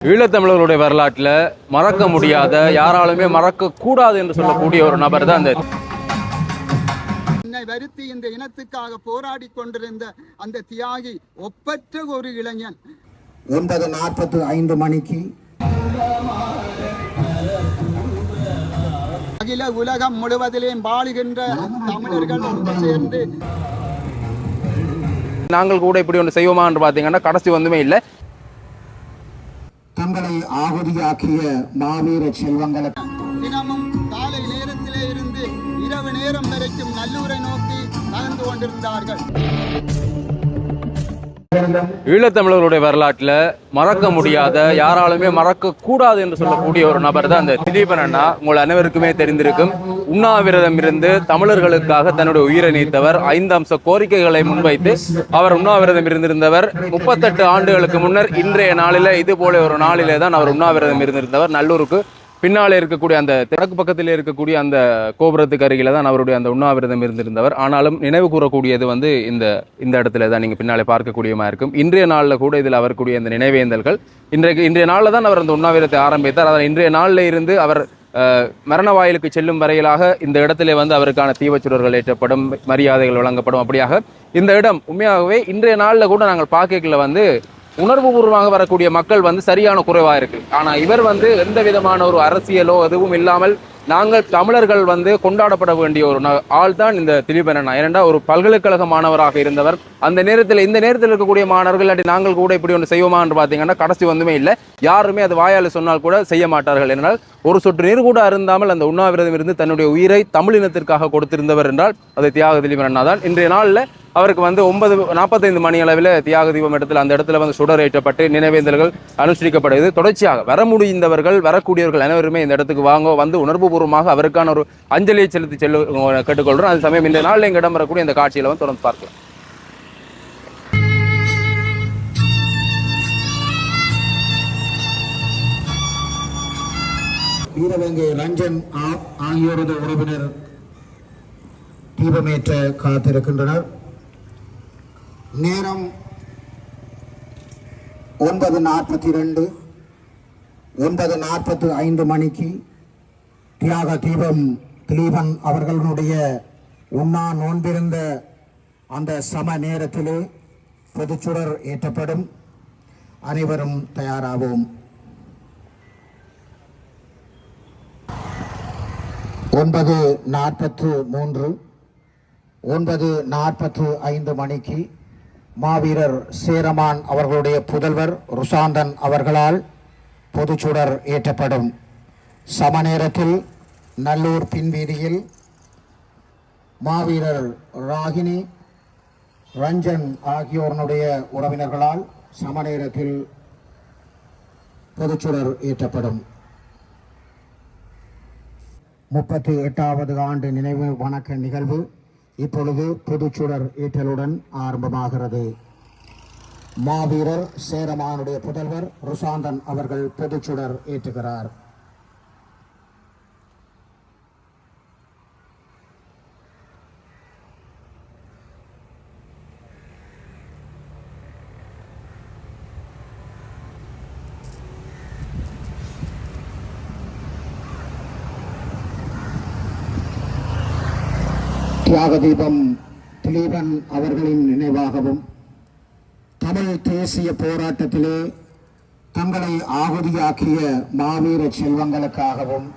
ஈழத்தமிழர்களுடைய வரலாற்றில் மறக்க முடியாத யாராலுமே மறக்க கூடாது என்று சொல்லக்கூடிய ஒரு நபர் தான் அந்த என்னை வருத்தி இந்த இனத்துக்காக போராடி கொண்டிருந்த அந்த தியாகி ஒப்பற்ற ஒரு இளைஞன். ஒன்பது நாற்பத்து ஐந்து மணிக்கு அகில உலகம் முழுவதிலேயும் வாழுகின்ற தமிழர்கள் ஒன்று சேர்ந்து நாங்கள் கூட இப்படி ஒன்று செய்வோமான்னு பார்த்தீங்கன்னா கடைசி வந்துமே இல்லை. தங்களை ஆகுதியாக்கிய மாவீர செல்வங்களுக்கு தினமும் காலை நேரத்திலே இருந்து இரவு நேரம் வரைக்கும் நல்லூரை நோக்கி நகர்ந்து கொண்டிருந்தார்கள். ஈழத்தமிழர்களுடைய வரலாற்றில் மறக்க முடியாத யாராலுமே மறக்க கூடாது என்று சொல்லக்கூடிய ஒரு நபர் தான் அந்த திலீபன் அண்ணா. உங்கள் அனைவருக்குமே தெரிந்திருக்கும். உண்ணாவிரதம் இருந்து தமிழர்களுக்காக தன்னுடைய உயிரை நீத்தவர் ஐந்து அம்ச கோரிக்கைகளை முன்வைத்து அவர் உண்ணாவிரதம் இருந்திருந்தவர் முப்பத்தெட்டு ஆண்டுகளுக்கு முன்னர் இன்றைய நாளில் இது போல ஒரு நாளிலே தான் அவர் உண்ணாவிரதம் இருந்திருந்தவர் நல்லூருக்கு பின்னால் இருக்கக்கூடிய அந்த தெற்கு பக்கத்தில் இருக்கக்கூடிய அந்த கோபுரத்துக்கு அருகில தான் அவருடைய அந்த உண்ணாவிரதம் இருந்திருந்தவர். ஆனாலும் நினைவு கூறக்கூடியது வந்து இந்த இந்த இடத்துல தான் நீங்கள் பின்னாலே பார்க்கக்கூடியமா இருக்கும். இன்றைய நாளில் கூட இதில் அவருக்குரிய இந்த நினைவேந்தல்கள். இன்றைக்கு இன்றைய நாளில் தான் அவர் அந்த உண்ணாவிரதத்தை ஆரம்பித்தார். அதனால் இன்றைய நாளில் இருந்து அவர் மரண வாயிலுக்கு செல்லும் வரையிலாக இந்த இடத்திலே வந்து அவருக்கான தீவச்சுடர்கள் ஏற்றப்படும் மரியாதைகள் வழங்கப்படும். அப்படியாக இந்த இடம் உண்மையாகவே இன்றைய நாளில் கூட நாங்கள் பார்க்கல வந்து உணர்வுபூர்வமாக வரக்கூடிய மக்கள் வந்து சரியான குறைவாக இருக்கு. ஆனால் இவர் வந்து எந்த விதமான ஒரு அரசியலோ எதுவும் இல்லாமல் நாங்கள் தமிழர்கள் வந்து கொண்டாடப்பட வேண்டிய ஒரு ந- ஆள் தான் இந்த திலீபன் அண்ணா. ஒரு பல்கலைக்கழக மாணவராக இருந்தவர். அந்த நேரத்தில் இந்த நேரத்தில் இருக்கக்கூடிய மாணவர்கள் இல்லாட்டி நாங்கள் கூட இப்படி ஒன்று செய்வோமான்னு பார்த்தீங்கன்னா கடைசி ஒன்றுமே இல்லை. யாருமே அது வாயால் சொன்னால் கூட செய்ய மாட்டார்கள். என்றால் ஒரு சொட்டு நீர் கூட அருந்தாமல் அந்த உண்ணாவிரதம் இருந்து தன்னுடைய உயிரை தமிழினத்திற்காக கொடுத்திருந்தவர் என்றால் அது தியாக திலீபன் அண்ணா தான். இன்றைய நாளில் அவருக்கு வந்து ஒன்பது நாற்பத்தைந்து மணி அளவில் தியாக தீபம் இடத்துல அந்த இடத்துல வந்து சுடர் ஏற்றப்பட்டு நினைவேந்தல்கள் அனுஷ்டிக்கப்படுது தொடர்ச்சியாக வர முடிந்தவர்கள் வரக்கூடியவர்கள் அனைவருமே இந்த இடத்துக்கு வாங்க வந்து உணர்வுபூர்வமாக அவருக்கான ஒரு அஞ்சலியை செலுத்தி செல்லு கேட்டுக்கொள்கிறோம் அது சமயம் இந்த நாளில் இங்கே இடம்பெறக்கூடிய இந்த காட்சியில் வந்து தொடர்ந்து பார்க்கலாம். வீரவேங்கை ரஞ்சன் ஆகியோரது உறவினர் தீபமேற்ற காத்திருக்கின்றனர். நேரம் ஒன்பது நாற்பத்தி ரெண்டு ஒன்பது நாற்பத்து ஐந்து மணிக்கு தியாக தீபம் திலீபன் அவர்களுடைய உண்ணா நோன்பிருந்த அந்த சம நேரத்திலே பொதுச்சுடர் ஏற்றப்படும். அனைவரும் தயாராவோம். ஒன்பது நாற்பத்து மூன்று ஒன்பது நாற்பத்து ஐந்து மணிக்கு மாவீரர் சேரமான் அவர்களுடைய புதல்வர் ருசாந்தன் அவர்களால் பொதுச்சுடர் ஏற்றப்படும். சம நேரத்தில் நல்லூர் பின்வீதியில் மாவீரர் ராகினி ரஞ்சன் ஆகியோருடைய உறவினர்களால் சம நேரத்தில் பொதுச்சுடர் ஏற்றப்படும். முப்பத்தி எட்டாவது ஆண்டு நினைவு வணக்க நிகழ்வு. இப்பொழுது புதுச்சுடர் ஈட்டலுடன் ஆரம்பமாகிறது. மாவீரர் சேரமானுடைய புதல்வர் ருசாந்தன் அவர்கள் புதுச்சுடர் ஏற்றுகிறார். தியாக தீபம் திலீபன் அவர்களின் நினைவாகவும் தமிழ் தேசிய போராட்டத்திலே தங்களை ஆகுதியாக்கிய மாவீர செல்வங்களுக்காகவும்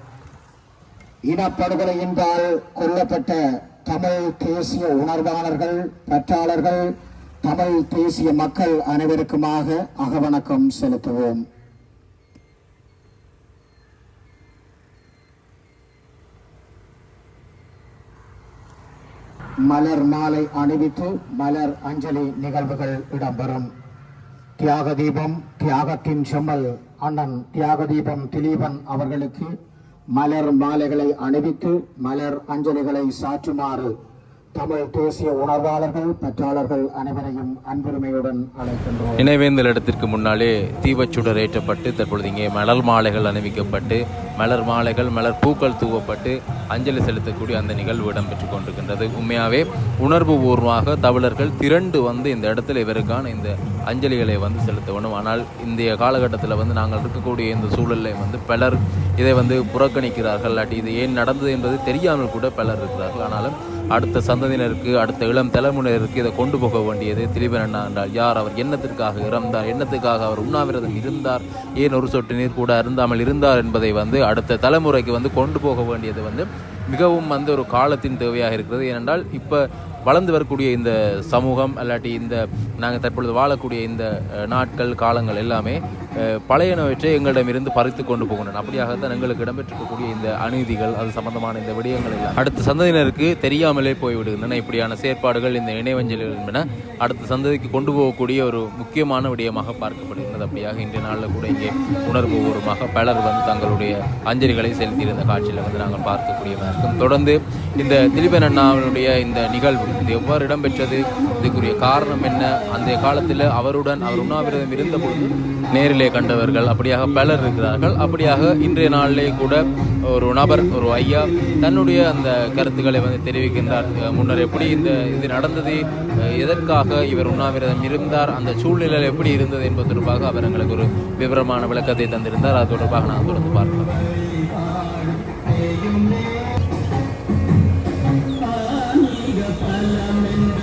இனப்படுகொலை என்றால் கொல்லப்பட்ட தமிழ் தேசிய உணர்வாளர்கள் பற்றாளர்கள் தமிழ் தேசிய மக்கள் அனைவருக்குமாக அகவணக்கம் செலுத்துவோம். மலர் மாலை அணிவித்து மலர் அஞ்சலி நிகழ்வுகள் இடம்பெறும். தியாக தீபம் தியாகத்தின் செம்மல் அண்ணன் தியாக தீபம் திலீபன் அவர்களுக்கு மலர் மாலைகளை அணிவித்து மலர் அஞ்சலிகளை சாற்றுமாறு தமிழ் தேசிய உணர்வாளர்கள் பற்றாளர்கள் அனைவரையும் அன்புரிமையுடன் அழைக்கின்றோம். நினைவேந்தல் இடத்திற்கு முன்னாலே தீபச்சுடர் ஏற்றப்பட்டு தற்பொழுது இங்கே மலர் மாலைகள் அணிவிக்கப்பட்டு மலர் மாலைகள் மலர் பூக்கள் தூவப்பட்டு அஞ்சலி செலுத்தக்கூடிய அந்த நிகழ்வு இடம்பெற்று கொண்டிருக்கின்றது. உண்மையாகவே உணர்வு பூர்வமாக தமிழர்கள் திரண்டு வந்து இந்த இடத்துல இவருக்கான இந்த அஞ்சலிகளை வந்து செலுத்த வேண்டும். ஆனால் இந்திய காலகட்டத்தில் வந்து நாங்கள் இருக்கக்கூடிய இந்த சூழலில் வந்து பலர் இதை வந்து புறக்கணிக்கிறார்கள். இல்லாட்டி இது ஏன் நடந்தது என்பது தெரியாமல் கூட பலர் இருக்கிறார்கள். ஆனாலும் அடுத்த சந்ததியினருக்கு அடுத்த இளம் தலைமுறையினருக்கு இதை கொண்டு போக வேண்டியது திலீபன் அண்ணா என்றால் யார் அவர் எண்ணத்திற்காக இறந்தார்? எண்ணத்துக்காக அவர் உண்ணாவிரதம் இருந்தார்? ஏன் ஒரு சொட்டு நீர் கூட அருந்தாமல் இருந்தார்? என்பதை வந்து அடுத்த தலைமுறைக்கு வந்து கொண்டு போக வேண்டியது வந்து மிகவும் வந்து ஒரு காலத்தின் தேவையாக இருக்கிறது. ஏனென்றால் இப்போ வளர்ந்து வரக்கூடிய இந்த சமூகம் அல்லாட்டி இந்த நாங்கள் தற்பொழுது வாழக்கூடிய இந்த நாட்கள் காலங்கள் எல்லாமே பழையனவற்றை எங்களிடமிருந்து பறித்து கொண்டு போகணும் அப்படியாகத்தான் எங்களுக்கு இடம்பெற்றிருக்கக்கூடிய இந்த அநீதிகள் அது சம்பந்தமான இந்த விடயங்கள் எல்லாம். அடுத்த சந்ததியினருக்கு தெரியாமலே போய்விடுகின்றன. இப்படியான செயற்பாடுகள் இந்த இணைவஞ்சலிகள் என்பன அடுத்த சந்ததிக்கு கொண்டு போகக்கூடிய ஒரு முக்கியமான விடயமாக பார்க்கப்படுகிறது அப்படியாக இன்றைய நாளில் கூட இங்கே உணர்வுபூர்வமாக பலர் வந்து தங்களுடைய அஞ்சலிகளை செலுத்தியிருந்த காட்சியில் வந்து நாங்கள் பார்க்கக்கூடியதாக இருக்கும். தொடர்ந்து இந்த திலீபன் அண்ணாவினுடைய இந்த நிகழ்வு இது எவ்வாறு இடம்பெற்றது? இதுக்குரிய காரணம் என்ன? அந்த காலத்தில் அவருடன் அவர் உண்ணாவிரதம் இருந்தபோது நேரிலே கண்டவர்கள் அப்படியாக பலர் இருக்கிறார்கள். அப்படியாக இன்றைய நாளிலே கூட ஒரு நபர் ஒரு ஐயா தன்னுடைய அந்த கருத்துக்களை வந்து தெரிவிக்கின்றார். முன்னர் எப்படி இந்த இது நடந்தது? எதற்காக இவர் உண்ணாவிரதம் இருந்தார்? அந்த சூழ்நிலை எப்படி இருந்தது என்பது தொடர்பாக அவர் எங்களுக்கு ஒரு விவரமான விளக்கத்தை தந்திருந்தார். அது தொடர்பாக நான் தொடர்ந்து பார்க்கலாம்.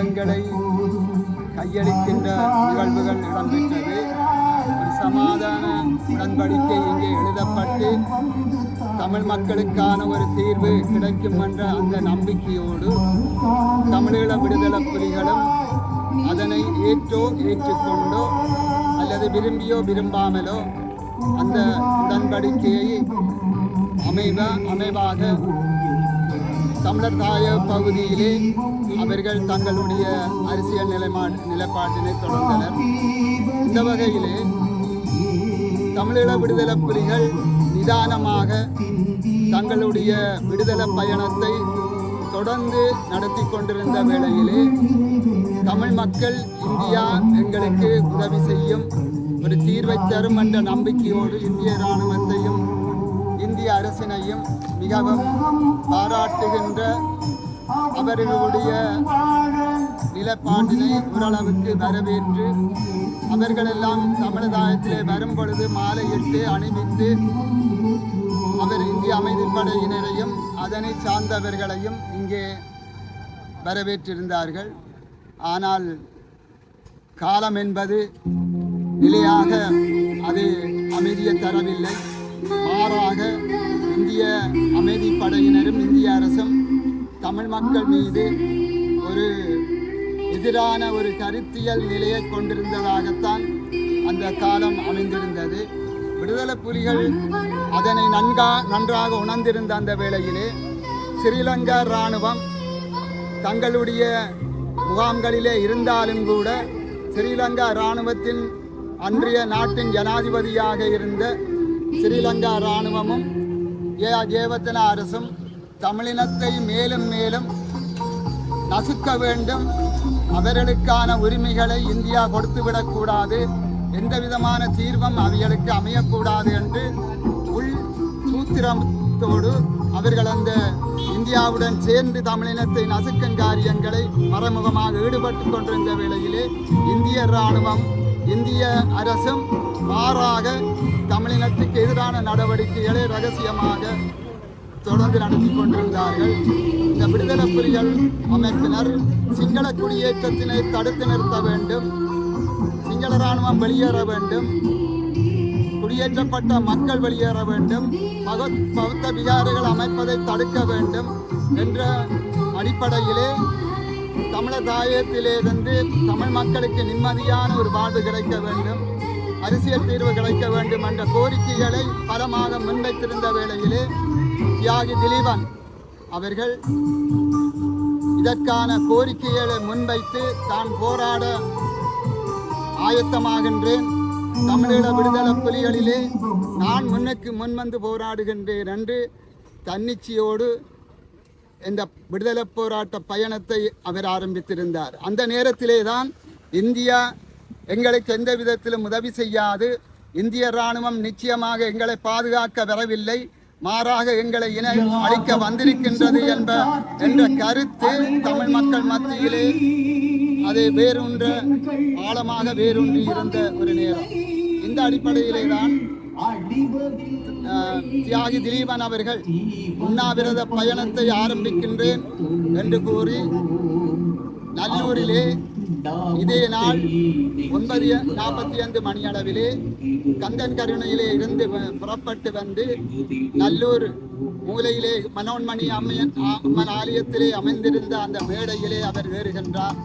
சங்கங்களை கையளிக்கின்ற நிகழ்வுகள் இடம்பெற்றது. ஒரு சமாதான உடன்படிக்கை இங்கே எழுதப்பட்டு தமிழ் மக்களுக்கான ஒரு தீர்வு கிடைக்கும் என்ற அந்த நம்பிக்கையோடு தமிழீழ விடுதலை புலிகளும் அதனை ஏற்றோ ஏற்றுக்கொண்டோ அல்லது விரும்பியோ விரும்பாமலோ அந்த உடன்படிக்கையை அமைவ அமைவாக தமிழர் தாய பகுதியிலே அவர்கள் தங்களுடைய அரசியல் நிலைமா நிலைப்பாட்டினை தொடர்ந்தனர். இந்த வகையிலே தமிழீழ விடுதலை புலிகள் நிதானமாக தங்களுடைய விடுதலை பயணத்தை தொடர்ந்து நடத்தி கொண்டிருந்த வேளையிலே தமிழ் மக்கள் இந்தியா எங்களுக்கு உதவி செய்யும் ஒரு தீர்வை தரும் என்ற நம்பிக்கையோடு இந்திய இராணுவத்தையும் இந்திய அரசினையும் மிகவும் பாராட்டுகின்ற அவர்களுடைய நிலப்பாட்டினை ஓரளவுக்கு வரவேற்று அவர்களெல்லாம் தமிழதாயத்திலே வரும் பொழுது மாலையிட்டு அணிவித்து அவர் இந்திய அமைதிப்படையினரையும் அதனை சார்ந்தவர்களையும் இங்கே வரவேற்றிருந்தார்கள். ஆனால் காலம் என்பது நிலையாக அது அமைதியை தரவில்லை. மாறாக இந்திய அமைதிப்படையினரும் இந்திய அரசும் தமிழ் மக்கள் மீது ஒரு எதிரான ஒரு கருத்தியல் நிலையை கொண்டிருந்ததாகத்தான் அந்த காலம் அமைந்திருந்தது. விடுதலை புலிகள் அதனை நன்கா நன்றாக உணர்ந்திருந்த அந்த வேளையிலே ஸ்ரீலங்கா இராணுவம் தங்களுடைய முகாம்களிலே இருந்தாலும் கூட ஸ்ரீலங்கா இராணுவத்தின் அன்றைய நாட்டின் ஜனாதிபதியாக இருந்த ஸ்ரீலங்கா இராணுவமும் ஏ ஜெயவர்தன அரசும் தமிழினத்தை மேலும் மேலும் நசுக்க வேண்டும். அவர்களுக்கான உரிமைகளை இந்தியா கொடுத்துவிடக்கூடாது எந்த விதமான தீர்வும் அவைகளுக்கு அமையக்கூடாது என்று உள் சூத்திரத்தோடு அவர்கள் அந்த இந்தியாவுடன் சேர்ந்து தமிழினத்தை நசுக்கும் காரியங்களை மறைமுகமாக ஈடுபட்டு கொண்டிருந்த வேளையிலே இந்திய இராணுவம் இந்திய அரசும் மாறாக தமிழினத்துக்கு எதிரான நடவடிக்கைகளை ரகசியமாக தொடர்ந்து நடத்தி கொண்டிருந்தார்கள். இந்த விடுதலை புலிகள் அமைப்பினர் சிங்கள குடியேற்றத்தினை தடுத்து நிறுத்த வேண்டும். சிங்கள இராணுவம் வெளியேற வேண்டும். குடியேற்றப்பட்ட மக்கள் வெளியேற வேண்டும். பகத் பௌத்த விகாரிகள் அமைப்பதை தடுக்க வேண்டும் என்ற அடிப்படையிலே தமிழர் தாயத்திலிருந்து தமிழ் மக்களுக்கு நிம்மதியான ஒரு வாழ்வு கிடைக்க வேண்டும். அரசியல் தீர்வு கிடைக்க வேண்டும் என்ற கோரிக்கைகளை பலமாக முன்வைத்திருந்த வேளையிலே தியாகி திலீபன் அவர்கள் இதற்கான கோரிக்கைகளை முன்வைத்து தான் போராட ஆயத்தமாகின்றேன். தமிழீழ விடுதலை புலிகளிலே நான் முன்னுக்கு முன்வந்து போராடுகின்றேன் என்று தன்னிச்சையோடு இந்த விடுதலை போராட்ட பயணத்தை அவர் ஆரம்பித்திருந்தார். அந்த நேரத்திலே தான் இந்தியா எங்களுக்கு எந்த விதத்திலும் உதவி செய்யாது. இந்திய இராணுவம் நிச்சயமாக எங்களை பாதுகாக்க வரவில்லை. மாறாக எங்களை இன அழிக்க வந்திருக்கின்றது என்ப என்ற கருத்து தமிழ் மக்கள் மத்தியிலே அது வேறொன்று ஆழமாக வேரூன்றி இருந்த ஒரு நேரம். இந்த அடிப்படையிலே தான் தியாகி திலீபன் அவர்கள் உண்ணாவிரத பயணத்தை ஆரம்பிக்கின்றேன் என்று கூறி நல்லூரிலே இதே நாள் ஒன்பது நாற்பத்தி ஐந்து மணி அளவிலே கந்தன் கருணையிலே இருந்து புறப்பட்டு வந்து நல்லூர் மூலையிலே மனோன்மணி அம்மையன் அம்மன் ஆலயத்திலே அமைந்திருந்த அந்த மேடையிலே அவர் ஏறுகின்றார்.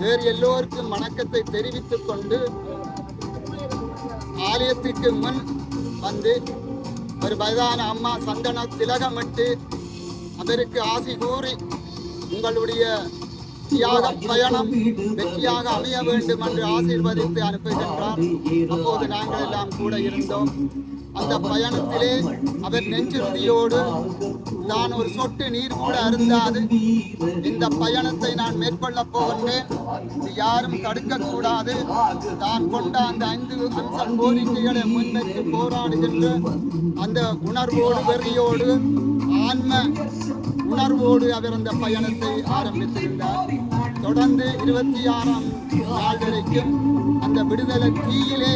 வேறு எல்லோருக்கும் வணக்கத்தை தெரிவித்துக் கொண்டு ஆலயத்திற்கு முன் வந்து ஒரு வயதான அம்மா சந்தன திலகமிட்டு அவருக்கு ஆசி கூறி உங்களுடைய வெற்றியாக பயணம் வெற்றியாக அமைய வேண்டும் என்று ஆசீர்வதித்து அனுப்புகின்றார் அப்போது நாங்கள் எல்லாம் கூட இருந்தோம். அந்த பயணத்திலே அவர் நெஞ்சுறுதியோடு நான் ஒரு சொட்டு நீர் கூட அருந்தாது. இந்த பயணத்தை நான் மேற்கொள்ளப் போகின்றேன். யாரும் தடுக்கக்கூடாது. தான் கொண்ட அந்த ஐந்து அம்ச கோரிக்கைகளை முன்வைத்து போராடுகின்ற அந்த உணர்வோடு வெறியோடு ஆன்ம உணர்வோடு அவர் அந்த பயணத்தை ஆரம்பித்திருந்தார். தொடர்ந்து இருபத்தி ஆறாம் நாள் வரைக்கும் அந்த விடுதலை தீயிலே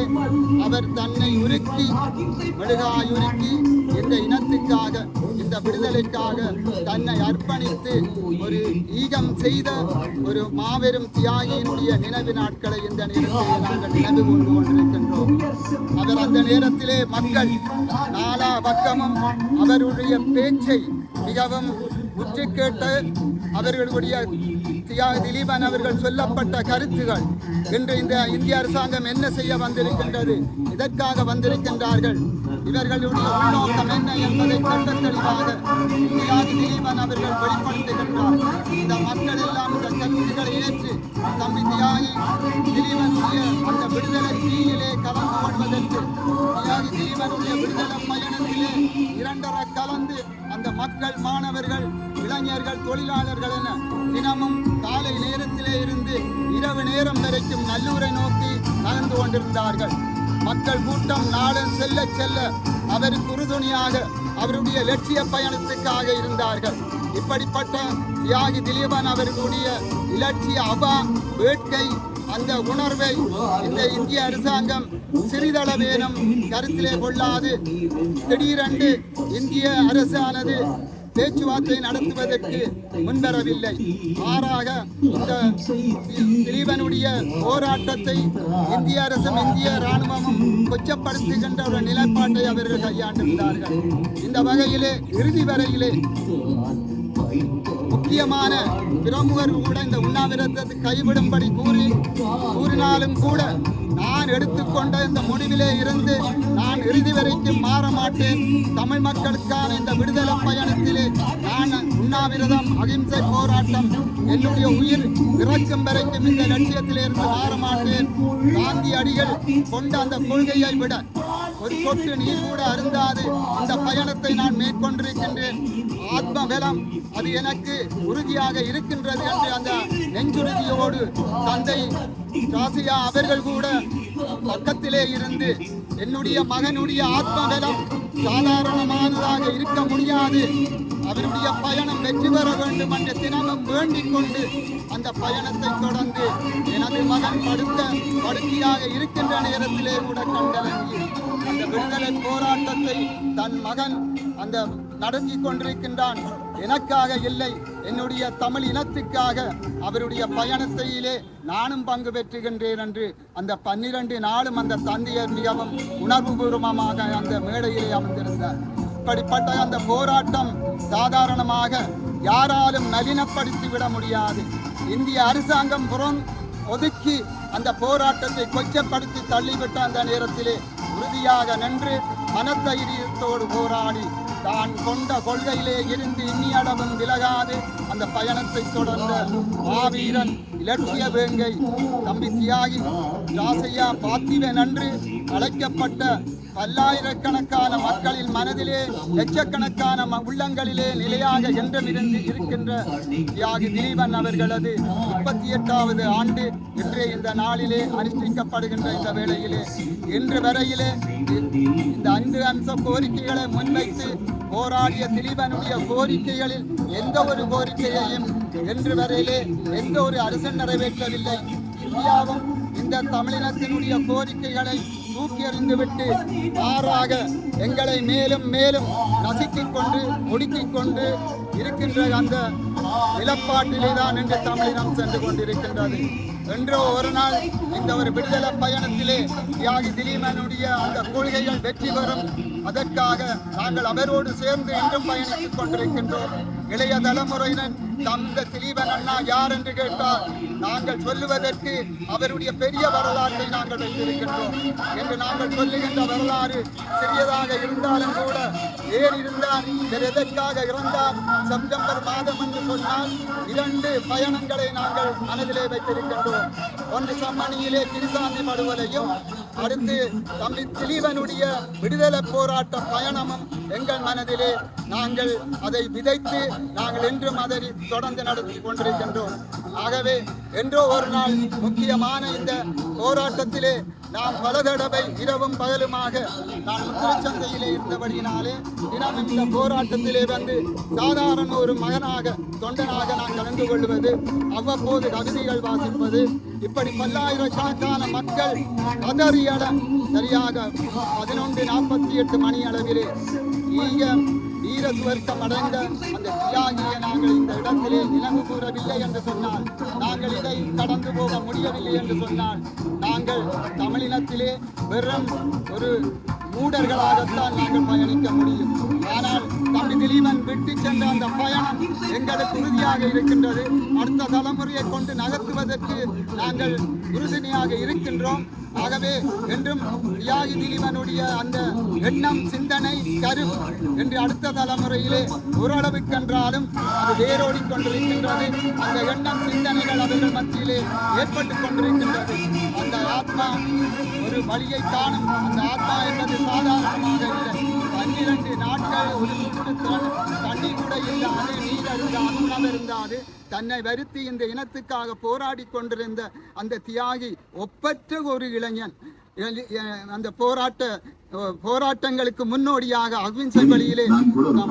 அவர் தன்னை உருக்கி மெழுகாயுருக்கி இந்த இனத்துக்காக இந்த விடுதலைக்காக தன்னை அர்ப்பணித்து ஒரு ஈகம் செய்த ஒரு மாபெரும் தியாகியினுடைய நினைவு நாட்களை இந்த நேரத்தில் நாங்கள் நினைவு கொண்டு கொண்டிருக்கின்றோம். அவர் அந்த நேரத்திலே மக்கள் நாலா பக்கமும் அவருடைய பேச்சை மிகவும் உற்று கேட்டு அவர்களுடைய தியாக திலீபன் அவர்கள் சொல்லப்பட்ட கருத்துகள் இன்று இந்த இந்திய அரசாங்கம் என்ன செய்ய வந்திருக்கின்றது? இதற்காக வந்திருக்கின்றார்கள்? இவர்களுடைய உள்நோக்கம் என்ன என்பதை கண்ட தெளிவாக தியாக திலீபன் அவர்கள் வெளிப்படுத்துகின்றார்? இந்த மக்கள் எல்லாம் இந்த கருத்துக்களை ஏற்று தம்பி தியாகி திலீபனுடைய அந்த விடுதலை தீயிலே கலந்து கொள்வதற்கு தியாகி திலீபனுடைய விடுதலை பயணத்திலே இரண்டரை கலந்து அந்த மக்கள் மாணவர்கள் இளைஞர்கள் தொழிலாளர்கள் என தினமும் காலை நேரத்திலே இருந்து இரவு நேரம் வரைக்கும் நல்லூரை நோக்கி நகர்ந்து கொண்டிருந்தார்கள். மக்கள் கூட்டம் நாடன் செல்ல செல்ல அவருக்கு உறுதுணையாக அவருடைய லட்சிய பயணத்துக்காக இருந்தார்கள். இப்படிப்பட்ட தியாகி திலீபன் அவர்களுடைய இலட்சிய அபா வேட்கை அந்த உணர்வை இந்த இந்திய அரசாங்கம் சிறிதளவேனும் கருத்திலே கொள்ளாது. திடீரென்று இந்திய அரசானது பேச்சுவார்த்தை நடத்துவதற்கு முன்வரவில்லை. மாறாக இந்த திலீபனுடைய போராட்டத்தை இந்திய அரசும் இந்திய ராணுவமும் கொச்சப்படுத்துகின்ற ஒரு நிலைப்பாட்டை அவர்கள் கையாண்டிருந்தார்கள். இந்த வகையிலே இறுதி வரையிலே முக்கியமான பிரமுகர் கூட இந்த உண்ணாவிரதத்தை கைவிடும்படி கூறி கூறினாலும் கூட நான் எடுத்துக்கொண்ட இந்த முடிவிலே இருந்து நான் இறுதி வரைக்கும் மாற மாட்டேன். தமிழ் மக்களுக்கான இந்த விடுதலை பயணத்திலே நான் உண்ணாவிரதம் அகிம்சை போராட்டம் என்னுடைய உயிர் இறக்கும் வரைக்கும் இந்த லட்சியத்திலே இருந்து மாற மாட்டேன். காந்தி அடிகள் கொண்ட அந்த கொள்கையை விட ஒரு சொட்டு நீர் கூட அருந்தாது. இந்த பயணத்தை நான் மேற்கொண்டிருக்கின்றேன். ஆத்ம பலம் அது எனக்கு உறுதியாக இருக்கின்றது என்று அந்த நெஞ்சுறுதியோடு தந்தை ராசியா அவர்கள் கூட பக்கத்திலே இருந்து என்னுடைய மகனுடைய ஆத்ம பலம் சாதாரணமானதாக இருக்க முடியாது. அவருடைய பயணம் வெற்றி பெற வேண்டும் என்ற தினமும் வேண்டிக் கொண்டு அந்த பயணத்தை தொடர்ந்து எனது மகன் படுத்த படுக்கையாக இருக்கின்ற நேரத்திலே கூட கண்டலங்கி அந்த விடுதலை போராட்டத்தை தன் மகன் அந்த நடுங்கிக் கொண்டிருக்கின்றான். எனக்காக இல்லை என்னுடைய தமிழ் இனத்துக்காக. அவருடைய பயணத்தையிலே நானும் பங்கு பெற்றுகின்றேன் என்று அந்த பன்னிரண்டு நாளும் அந்த தந்தையர் மிகவும் உணர்வுபூர்வமாக அந்த மேடையிலே அமர்ந்திருந்தார். இப்படிப்பட்ட அந்த போராட்டம் சாதாரணமாக யாராலும் நளினப்படுத்தி விட முடியாது. இந்திய அரசாங்கம் புறம் ஒதுக்கி அந்த போராட்டத்தை கொச்சப்படுத்தி தள்ளிவிட்ட அந்த நேரத்திலே உறுதியாக நின்று மனத்தைரியத்தோடு போராடி தான் கொண்ட கொள்கையிலே இருந்து இன்னியளவும் விலகாது. அந்த பயணத்தை தொடர்ந்த மாவீரன் இலட்சிய வேங்கை தம்பி தியாகி ராசையா பார்த்திவன் அன்று அழைக்கப்பட்ட பல்லாயிரக்கணக்கான மக்களின் மனதிலே லட்சக்கணக்கான ம- உள்ளங்களிலே நிலையாக என்றும் இருந்து இருக்கின்ற தியாகி திலீபன் அவர்களது முப்பத்தி எட்டாவது ஆண்டு இன்றைய இந்த நாளிலே அனுஷ்டிக்கப்படுகின்ற இந்த வேளையிலே. இன்று வரையிலே இந்த ஐந்து அம்ச கோரிக்கைகளை முன்வைத்து போராடிய திலீபனுடைய கோரிக்கைகளில் எந்த ஒரு கோரிக்கையையும் இன்று வரையிலே எந்த ஒரு அரசு நிறைவேற்றவில்லை. இந்தியாவும் இந்த தமிழினத்தினுடைய கோரிக்கைகளை தூக்கி எறிந்துவிட்டு மாறாக எங்களை மேலும் மேலும் நசுக்கிக் கொண்டு ஒடுக்கிக் கொண்டு இருக்கின்ற அந்த நிலப்பாட்டிலே தான் இன்று தமிழினம் சென்று கொண்டிருக்கின்றது. என்றோ ஒரு நாள் இந்த ஒரு விடுதலை பயணத்திலே தியாகி திலீமனுடைய அந்த கொள்கைகள் வெற்றி பெறும். அதற்காக நாங்கள் அவரோடு சேர்ந்து இன்றும் பயணித்துக் கொண்டிருக்கின்றோம். இளைய தலைமுறையினர் தந்த திலீபன் அண்ணா யார் என்று கேட்டால் நாங்கள் சொல்லுவதற்கு அவருடைய பெரிய வரலாற்றை நாங்கள் வைத்திருக்கின்றோம் என்று நாங்கள் சொல்லுகின்ற வரலாறு சிறியதாக இருந்தாலும் கூட ஏன் இருந்தார் எதற்காக இருந்தார் செப்டம்பர் மாதம் என்று சொன்னால் இரண்டு பயணங்களை நாங்கள் மனதிலே வைத்திருக்கின்றோம். ஒன்று சம்மணியிலே கிரிசாந்தி படுகொலையும் அடுத்து தம்பி திலீபனுடைய விடுதலை போராட்ட பயணமும் எங்கள் மனதிலே நாங்கள் அதை விதைத்து நாங்கள் என்றும் அதை தொடர்ந்து நடத்தி கொண்டிருக்கின்றோம். ஆகவே என்றோ ஒரு நாள் முக்கியமான இந்த போராட்டத்திலே நான் பல தடவை இரவும் பகலுமாக நான் முத்திரச்சந்தையிலே இருந்தபடியினாலே தினமும் இந்த போராட்டத்திலே வந்து சாதாரண ஒரு மகனாக தொண்டனாக நான் கலந்து கொள்வது அவ்வப்போது கவிதைகள் வாசிப்பது இப்படி பல்லாயிரக்கணக்கான மக்கள் கதறியட சரியாக பதினொன்று நாற்பத்தி எட்டு மணி அளவிலே ஈக வீர சுவர்க்கம் அடைந்த அந்த தியாகிய நாங்கள் இந்த இடத்திலே நினைவு கூறவில்லை என்று சொன்னால் நாங்கள் இதை கடந்து போக முடியவில்லை என்று சொன்னால் நாங்கள் தமிழினத்திலே வெறும் ஒரு மூடர்களாகத்தான் நாங்கள் பயணிக்க முடியும். ஆனால் தம்பி திலீபன் விட்டு சென்ற அந்த பயணம் எங்களுக்கு உறுதியாக இருக்கின்றது. அடுத்த தலைமுறையை கொண்டு நகர்த்துவதற்கு நாங்கள் உறுதுணையாக இருக்கின்றோம். ஆகவே என்றும் தியாகி திலீபனுடைய அந்த எண்ணம் சிந்தனை கரு என்று அடுத்த தலைமுறையிலே ஓரளவுக்கென்றாலும் அது வேரோடி கொண்டிருக்கின்றது. அந்த எண்ணம் சிந்தனைகள் அவர்கள் மத்தியிலே ஏற்பட்டுக் கொண்டிருக்கின்றது. அந்த ஆத்மா ஒரு வழியை காணும். அந்த ஆத்மா என்பது சாதாரணமாக இல்லை. பன்னிரண்டு நாட்கள் ஒரு சுற்று தண்ணி கூட இல்லாது நீர் அருந்தாது உணவு இருந்தாது. தன்னை வருத்தி இந்த இனத்துக்காக போராடி கொண்டிருந்த அந்த தியாகி ஒப்பற்ற ஒரு இளைஞன். அந்த போராட்ட போராட்டங்களுக்கு முன்னோடியாக அகிம்சை வழியிலே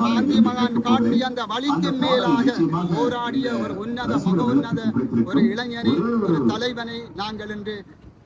காந்தி மகான் காட்டிய அந்த வழிக்கு மேலாக போராடிய ஒரு உன்னத மக உன்னத ஒரு இளைஞனை ஒரு தலைவனை நாங்கள் இன்று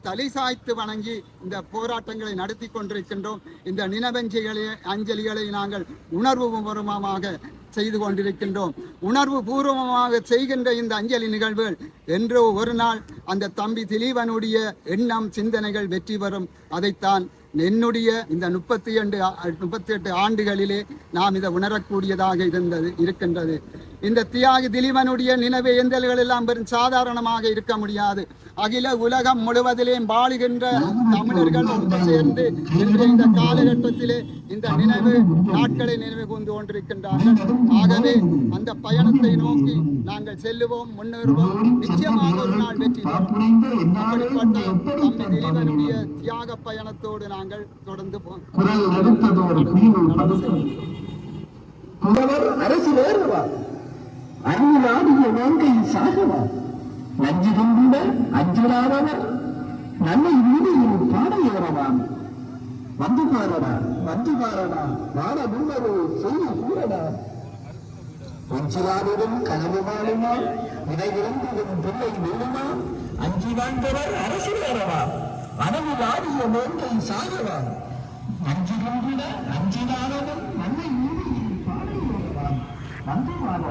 தலை சாய்த்து வணங்கி இந்த போராட்டங்களை நடத்தி கொண்டிருக்கின்றோம். இந்த நினைவஞ்சலிகளை அஞ்சலிகளை நாங்கள் உணர்வுபூர்வமாக செய்து கொண்டிருக்கின்றோம். உணர்வு பூர்வமாக செய்கின்ற இந்த அஞ்சலி நிகழ்வுகள் என்றோ ஒரு நாள் அந்த தம்பி திலீவனுடைய எண்ணம் சிந்தனைகள் வெற்றி பெறும். அதைத்தான் என்னுடைய இந்த முப்பத்தி ரெண்டு முப்பத்தி எட்டு ஆண்டுகளிலே நாம் இதை உணரக்கூடியதாக இருந்தது இருக்கின்றது. இந்த தியாகி திலீபனுடைய நினைவு ஏந்தல்கள் எல்லாம் பெரும் சாதாரணமாக இருக்க முடியாது. அகில உலகம் முழுவதிலேயும் வாழுகின்ற தமிழர்கள் ஒன்று சேர்ந்து இன்று இந்த காலகட்டத்திலே இந்த நினைவு நாட்களை நினைவு கூர்ந்து கொண்டிருக்கின்றார்கள். ஆகவே அந்த பயணத்தை நோக்கி நாங்கள் செல்லுவோம் முன்னேறுவோம். நிச்சயமாக ஒரு நாள் வெற்றி அப்படிப்பட்ட தம்பி திலீபனுடைய தியாக பயணத்தோடு நாங்கள் தொடர்ந்து போ- நடந்து செல்வோம் புலவர் அரசு வேறுவா அருளாடிய வேங்கை சாகவா நஞ்சு கொண்டுட அஞ்சுலாதவர். நல்லை வீதியில் பாடையேறவாம் வந்து பாரடா வந்து பாரடா. வாழ முன்னரோ செய்தி கூறடா. அஞ்சிலாவிடும் கனவு வாழுமா வினைவிருந்திடும் பிள்ளை வீழுமா அஞ்சி வாழ்ந்தவர் அரசு வேறவா அனவு வாடிய வேங்கை சாகவா? அஞ்சி கொண்டுட அஞ்சிலாதவர் நல்லை வீதியில் பாடையேறவாம் வந்து பாரடா